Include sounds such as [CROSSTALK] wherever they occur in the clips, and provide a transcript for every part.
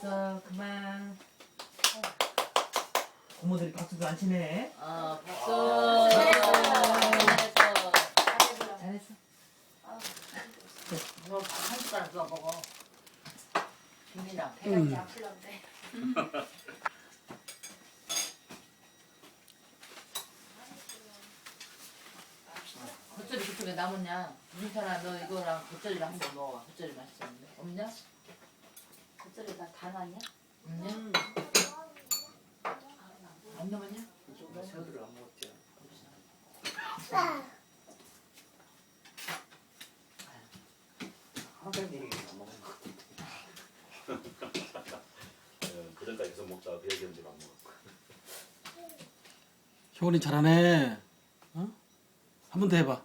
자 그만 고모들이 박수도 안 치네 어, 박수. 잘했어. 잘했어. 잘했어 너한 숟가락 더 먹어. 김이랑 배가 이제 아플런데. 겉절이 그쪽에 남았냐? 민선아 너 이거랑 겉절이랑 한번 먹어. 겉절이 맛있었는데. 없냐? 겉절이 다다 놨냐? 없냐? 안 남았냐? 나 새우들을 안 먹은. 예, 계속 먹다가 배경지를 안 먹었어. 효원이 잘하네. 어? 한 번 더 해봐.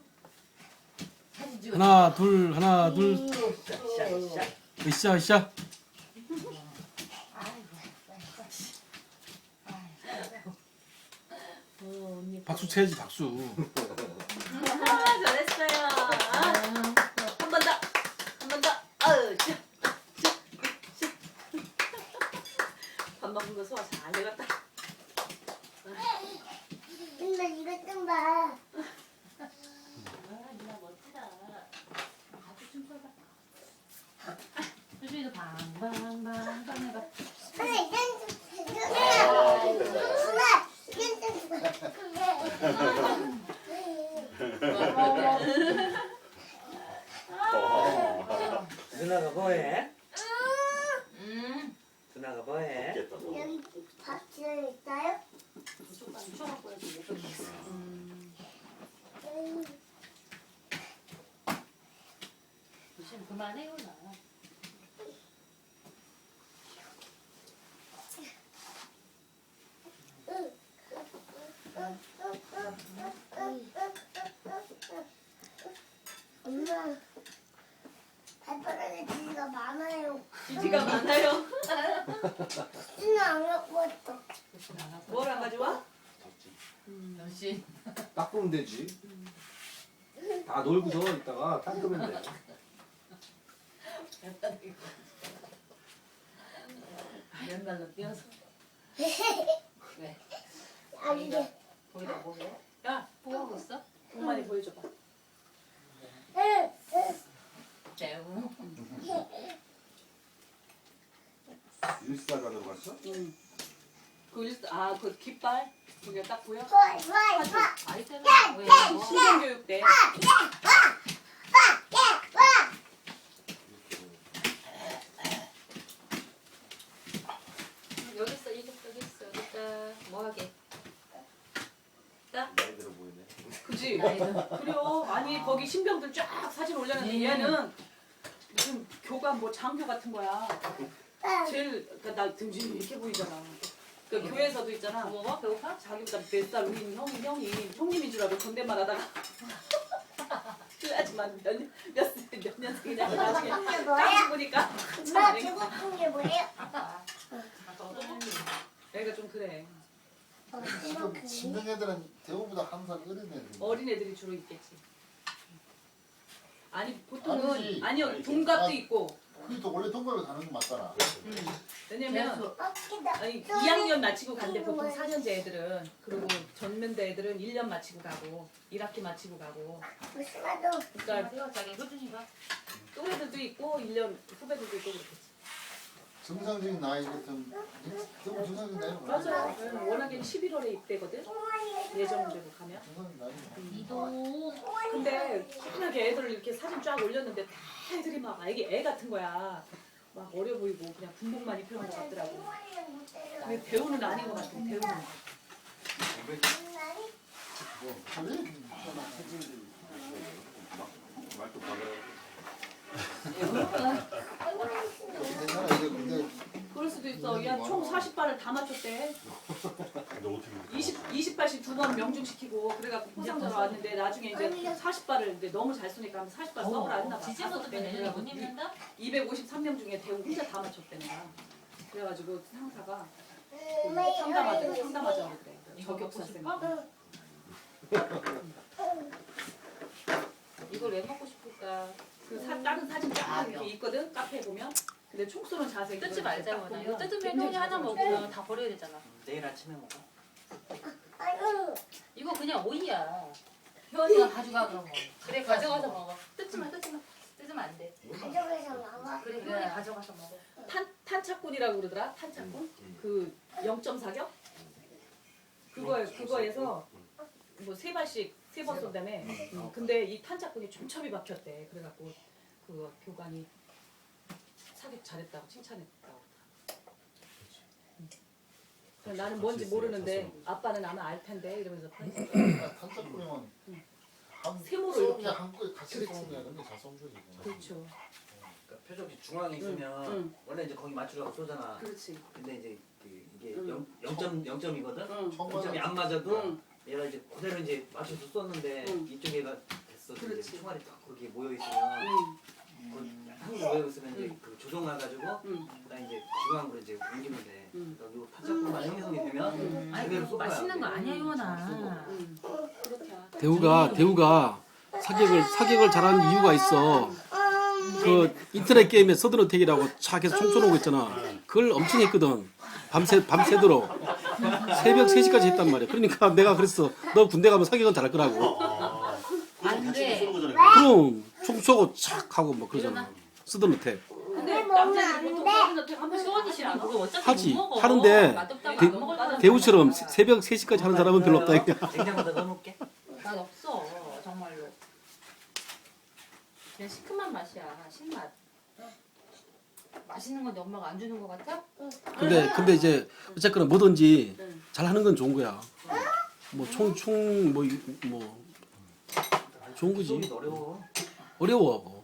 사진 찍어. 하나, 둘, 하나, 둘. 으쌰, 으쌰. 어, 언니. 박수 쳐야지, 박수. 아, 잘했어요. 한 번 더. 한 번 더. 아유, 자, 자, 자. 밥 먹은 거 소화 잘 되겠다. 근데 이거 좀 봐. 아, 방방방방 해봐. 하나 이건 좀 주세요. 아, 됐다. 하나 이건 좀 주세요. 어, 누나가 뭐해? 음. 누나가 뭐해? 됐다. 너. 여기 박스 있어요? 춤춰갖고 해야지. 음. 무슨 그만해 요, 나. 엄마, 발바닥에 지가 많아요. 지지가 많아요. 지는 안 갖고 왔어. 뭘 안 가져와? 역시. 닦으면 되지. 다 놀고서 이따가 닦으면 돼. 맨날로 뛰어서. 왜? 안 돼. 거기다 뭐해? 야, 뭐 하고 있어? 동만이 보여줘봐. 재우. 일사관으로 갔어? 그 일, 아, 그 깃발? 그게 딱 보여? 좋아, 좋아, 좋아. 아이템은 왜 뭐? 신경교육대. 여기 있어, 여기 있어, 여기 있어, 여기 있다. 뭐 하게? 나이 들어 보이네. 그지? 나이도. 그래요. 아니 거기 신병들 쫙 사진 올렸는데 음. 얘는 무슨 교관 뭐 장교 같은 거야. 제일 그러니까 나 등짐이 이렇게 보이잖아. 그 교회에서도 있잖아. 먹어? 배고파? 자기보다 몇살 어린 형이 형이 형님인 줄 알고 존댓말 하다가 [LAUGHS] 그래야지만 몇몇몇 년생이냐 나중에 이게 딱 뭐야? 보니까 엄마, 참 배고픈 게 뭐예요? 애가 좀 그래. 어, 지금 이만큼. 신는 애들은 대우보다 한 살 어린 애들. 어린 애들이 주로 있겠지. 아니 보통은 아니지. 아니요 동갑도 아. 있고 그래도 원래 동갑에 가는 거 맞잖아. 음. 왜냐면. 아니 2학년 마치고 간대 보통 4년제 애들은 그리고 전면대 애들은 1년 마치고 가고 1학기 마치고 가고 그러니까 자기 효준이가. 또래들도 있고 1년 후배들도 있고 그렇겠지 정상적인 나이 같은 정상적인 나이는 맞아 워낙에 11월에 입대거든 예정대로 가면 이도. 근데 희한하게 애들을 이렇게 사진 쫙 올렸는데 다 애들이 막 애기 애 같은 거야 막 어려 보이고 그냥 군복만 입혀놓은 것 같더라고 근데 배우는 아닌 것 같아 배우는 뭐? 말도 박으라고. 괜찮아 이제 근데 그럴 수도 있어 야총 40발을 다 맞췄대 근데 어떻게 20, 20발씩 두 번 명중시키고 그래갖고 포상자로 왔는데 나중에 이제 40발을 이제 너무 잘 쏘니까 하면 40발 써보라 했나 봐. 지지모도 되는 못 입는다? 253명 중에 대우 혼자 다 맞췄대 내가. 그래가지고 상사가 그 상담하자 이거 상담하자 그래. 이거 저격사 쌤. 이걸 왜 먹고 싶을까? 그 사, 다른 사진 쫙 이렇게 있거든 카페에 보면 근데 총 쏘는 자세 뜯지 말자. 보면 이거 뜯으면 형이 하나 먹으면 다 버려야 되잖아. 내일 아침에 먹어. 아유, 이거 그냥 오이야. 효원이가 가져가 그런 거. 그래 가져가서 먹어. 뜯지 마 뜯지 마. 뜯으면 안 돼. 가족에서 먹어. 그래 그래 가져가서 먹어. 탄 탄착군이라고 그러더라. 탄착군. 그 0.4격? 그거 그거에서 뭐 세 발씩 세 번 쏜다며. 음, 근데 이 탄착군이 촘촘히 박혔대. 그래갖고 그 교관이 사격 잘했다고 칭찬했다고. 음. 그래서 나는 뭔지 모르는데 아빠는 아마 알 텐데 이러면서 탄착. 그러니까 탄착구면 한 세모로 세모로 이렇게. 한꺼에 같이 그렇지. 되는 게 자성적이고. 그렇죠. 그러니까 표적이 중앙에 있으면 응. 원래 이제 거기 맞추려고 쏘잖아. 그렇지. 근데 이제 그 이게 응. 0, 0점 0점이거든. 응. 0점이 안 맞아도 응. 얘가 이제 그대로 이제 맞춰서 쐈는데 응. 이쪽에가 됐어. 그렇지. 이제 총알이 딱 거기에 모여 있으면 응. 그 한국 모여 있으면 이제 응. 그 조종해 가지고 응. 그다음 이제 중앙으로 이제 옮기면 돼. 응. 요 탄착구만 형성이 되면 응. 그대로 쏘 맛있는 거 아니야 효원아. 응. 그렇게 하- 대우가 대우가 사격을 사격을 잘하는 이유가 있어. 그 인터넷 게임에 서든어택이라고 차 계속 총 쏘는 거 있잖아. 그걸 엄청 했거든. 밤새 밤새도록 새벽 3시까지 했단 말이야. 그러니까 내가 그랬어. 너 군대 가면 사격은 잘할 거라고. 안 돼. 쏘는 거잖아. 그럼 총 쏘고 착 하고 막 그러잖아. 서든어택. 근데 남자들이 보통 서른어택 한 번씩 효원이 하지 싫어. 않아? 그거 어차피 하지. 못 먹어. 하는데 맛없다고 대- 안 먹을 거잖아. 대우처럼 새- 새벽 3시까지 하는 사람은 별로 없다. 이게. 냉장고다 넣어놓을게. 맛 없어 정말로. 그냥 시큼한 맛이야 신맛. 맛있는 건데 엄마가 안 주는 거 같아? 근데 근데 이제 어쨌거나 뭐든지 응. 잘 하는 건 좋은 거야. 뭐총총뭐뭐 좋은 거지. 어려워.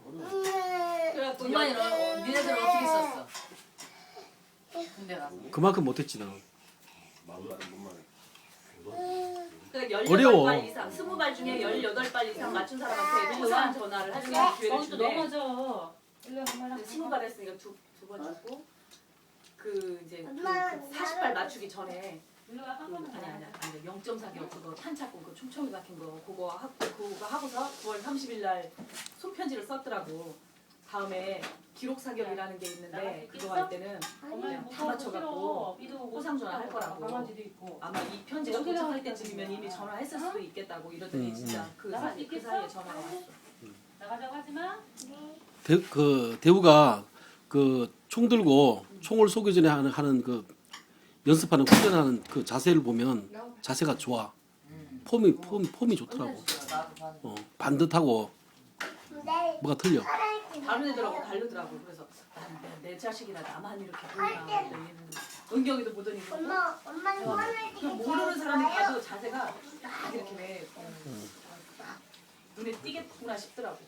연- 어, 니네들 어떻게 썼어? 군대 가서. 그만큼 못했지 나. 그러니까 어려워. 18발 이상, 20발 중에 18발 이상 맞춘 사람한테 부상 전화를 할수 있는 기회를 거기 또 준대. 넘어져. 일로 와 엄마랑 근데 20발 했으니까 두번 줬고 그 이제 그, 그 40발 맞추기 전에 일로 와 그, 번만 아니 아니 아니 0.4격 그거 탄착고 그 촘촘히 박힌 거 그거 하고 그거 하고서 9월 30일 날 손편지를 썼더라고. 다음에 기록 사격이라는 게 있는데 그거 할 때는 그냥 다 맞춰갖고 호상 전화할 거라고. 강아지도 있고. 아마 이 편지가 도착할 때쯤이면 이미 전화했을 수도 있겠다고 이러더니 음, 진짜 그 나갈 사이 수그 있겠어? 사이에 전화가 왔어. 나가자고 하지 마. 대, 그 대우가 그 총 들고 총을 쏘기 전에 하는, 하는 그 연습하는 훈련하는 그 자세를 보면 자세가 좋아. 폼이 폼 폼이 좋더라고. 어, 반듯하고 뭐가 틀려. 다른 애들하고 다르더라고. 그래서 나는 내, 내 자식이라 나만 이렇게 보냐. 얘는 은경이도 보더니 엄마, 엄마는 화를 그냥 모르는 사람이. 봐도 자세가 딱 이렇게 왜 어, 눈에 띄겠구나 싶더라고.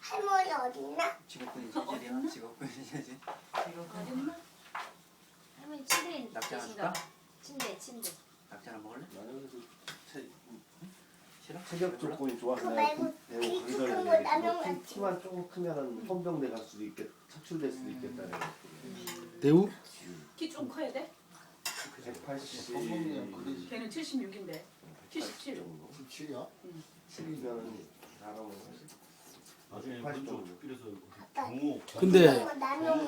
할머니 어딨나? 직업군이 제자리야. 직업군이 제자리. 어딨나? 할머니 침대 낙지 하나. 줄까? 침대 침대. 낙지 하나 먹을래? 나는 그 체- 싫어? 체격 조건이 좋아서 그거 내가 말고 거뭐 키- 같이. 키만 조금 크면은 헌병대 갈 수도 있겠 착출될 수도 있겠다. 대우 키 좀 커야 돼? 180 성공이면 그러지. 걔는 76인데. 77. 정도. 17이야? 7이면은 사람은 나중에 80 그쪽 정도. 필요해서 경호. 근데.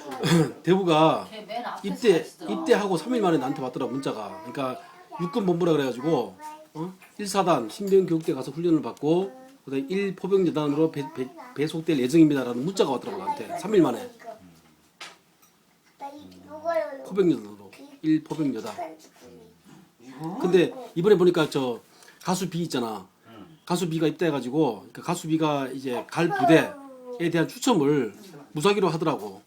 [CLEARS THROAT] 대우가 걔맨 입대 맛있더라. 입대하고 3일 만에 나한테 왔더라 문자가. 그러니까 육군 본부라 그래가지고 어? 1사단 신병 교육대 가서 훈련을 받고 그다음에 1 포병여단으로 배, 배, 배 속될 예정입니다라는 문자가 왔더라고 나한테 3일 만에 나 이거요. 포병여단으로 1 포병여단. 이거? 근데 이번에 보니까 저 가수 B 있잖아. 응. 가수 B가 입대해가지고 그 가수 B가 이제 갈 부대에 대한 추첨을 무사기로 하더라고.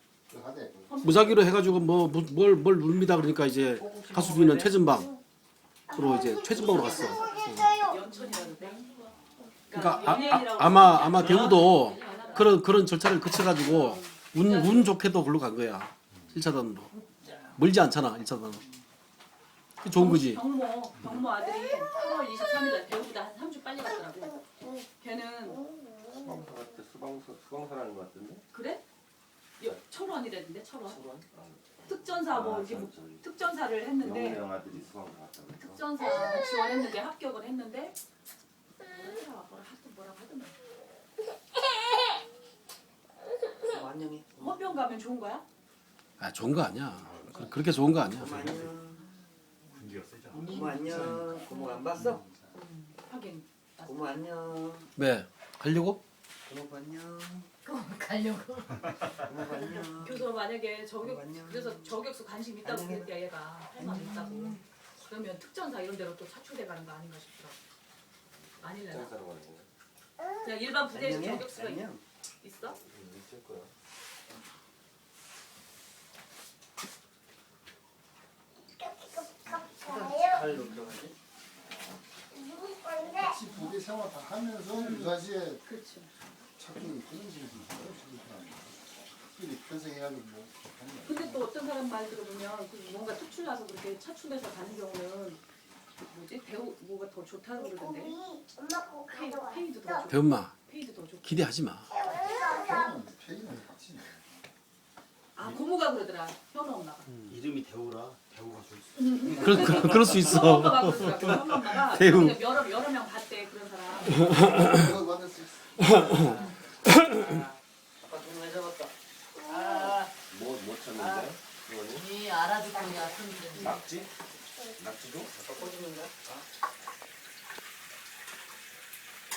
무사기로 해가지고 뭐 뭘뭘 뭘 누릅니다 그러니까 이제 가수 B는 최전방 으로 이제 최전방으로 갔어. 그러니까 아, 마 아마 대우도 그런 그런 절차를 거쳐가지고 운 운 좋게도 글로 간 거야. 1차단으로 멀지 않잖아 1차단으로. 좋은 거지. 경모 경모 아들이 8월 23일 날 배우보다 한 3주 빨리 갔더라고. 걔는 수방사 같은 수방사 수방사라는 것 같은데. 그래? 여, 철원이랬는데 철원. 특전사 뭐 이렇게 뭐 특전사를 했는데 형아들이 수방사 갔다고. 특전사 지원했는데 합격을 했는데 뭐라 뭐라 하여튼 뭐라고 하더만 안녕히. 헌병 가면 좋은 거야? 아 좋은 거 아니야. 그- 그렇게 좋은 거 아니야. 고모 안녕. 고모 안녕. 고모 안 봤어? 하긴 고모 안녕. 왜 가려고? 고모 안녕. [LAUGHS] 가려고. 고모 안녕. 그래서 만약에 저격 안녕. 그래서 저격수 관심 있다고 안녕. 그랬대 얘가 할 말 있다고 그러면 특전사 이런 데로 또 차출돼 가는 거 아닌가 싶더라고 아닐래나? 그냥 일반 부대에서 안녕해. 저격수가 있- 안녕. 있어? 가요. 잘 놀러가지. 누구 건데? 같이 부대 생활 다 하면서 유사시에 그렇지 착륙이 그런 식으로 특별히 편성해가지고 뭐 하는 거야. 근데 또 어떤 사람 말 들어보면 그 뭔가 특출나서 그렇게 차출돼서 가는 경우는 뭐지? 배우 뭐가 더 좋다고 그러던데? 엄마 거 페이, 가져와. 페이도 더 좋고. 배엄마 페이도 더 좋고. 기대하지 마. 같이 아 고모가 그러더라. 현우 엄마가. 이름이 대우라? 대우가 줄 그럴 그, 그럴 수 현우 있어. 엄마가 그러더라고 현우 엄마가 배우. 여러 여러 명 봤대 그런 사람. 그거 받을 수 있어 [LAUGHS] 아빠 동네 잡았다. 아. 뭐못 그거는 이 알아듣고 그냥 손들은. 낙지? 낙지도? 돼. 아.